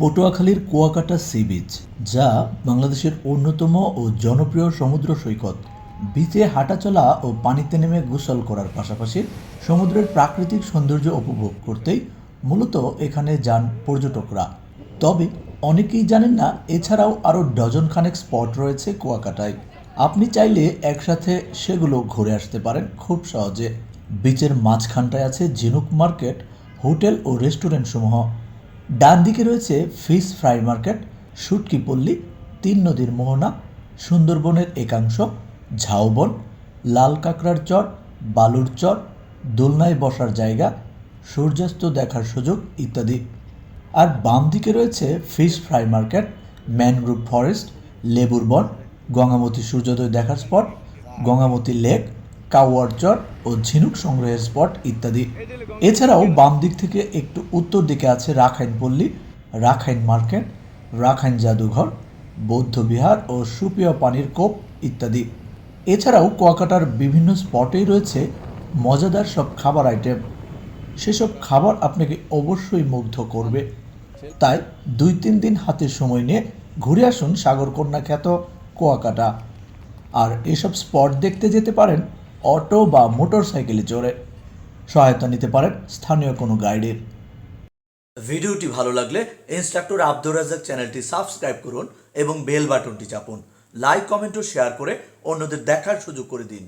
পটুয়াখালীর Kuakata sea beach, যা বাংলাদেশের অন্যতম ও জনপ্রিয় সমুদ্র সৈকত। বিচে হাঁটাচলা ও পানিতে নেমে গোসল করার পাশাপাশি সমুদ্রের প্রাকৃতিক সৌন্দর্য উপভোগ করতেই মূলত এখানে যান পর্যটকরা। তবে অনেকেই জানেন না, এছাড়াও আরও ডজন খানেক স্পট রয়েছে কুয়াকাটায়। আপনি চাইলে একসাথে সেগুলো ঘুরে আসতে পারেন খুব সহজে। বিচের মাঝখানটায় আছে ঝিনুক মার্কেট, হোটেল ও রেস্টুরেন্ট সমূহ ডান দিকে রয়েছে ফিশ ফ্রাই মার্কেট, শুটকি পল্লী, তিন নদীর মোহনা, সুন্দরবনের একাংশ, ঝাউবন, লাল কাঁকড়ার চর, বালুর চর, দোলনায় বসার জায়গা, সূর্যাস্ত দেখার সুযোগ ইত্যাদি। আর বাম দিকে রয়েছে fish fry market, mangrove forest, লেবুর বন, গঙ্গামতী সূর্যোদয় দেখার স্পট, গঙ্গামতী লেক কাওয়ার চর ও ঝিনুক সংগ্রহের স্পট ইত্যাদি। এছাড়াও বাম দিক থেকে একটু উত্তর দিকে আছে রাখাইন পল্লী, রাখাইন মার্কেট, রাখাইন জাদুঘর, বৌদ্ধ বিহার ও সুপিয়া পানির কোপ ইত্যাদি। এছাড়াও কুয়াকাটার বিভিন্ন স্পটেই রয়েছে মজাদার সব খাবার আইটেম। সেসব খাবার আপনাকে অবশ্যই মুগ্ধ করবে। তাই দুই তিন দিন হাতে সময় নিয়ে ঘুরে আসুন সাগরকন্যা খ্যাত কুয়াকাটা। আর এসব স্পট দেখতে যেতে পারেন অটো বা মোটর সাইকেলে চড়ে সহায়তা নিতে পারেন স্থানীয় কোনো গাইডের ভিডিওটি ভালো লাগলে ইনস্ট্রাক্টর আব্দুর রাজাক চ্যানেলটি সাবস্ক্রাইব করুন এবং বেল বাটনটি চাপুন। লাইক, কমেন্ট ও শেয়ার করে অন্যদের দেখার সুযোগ করে দিন।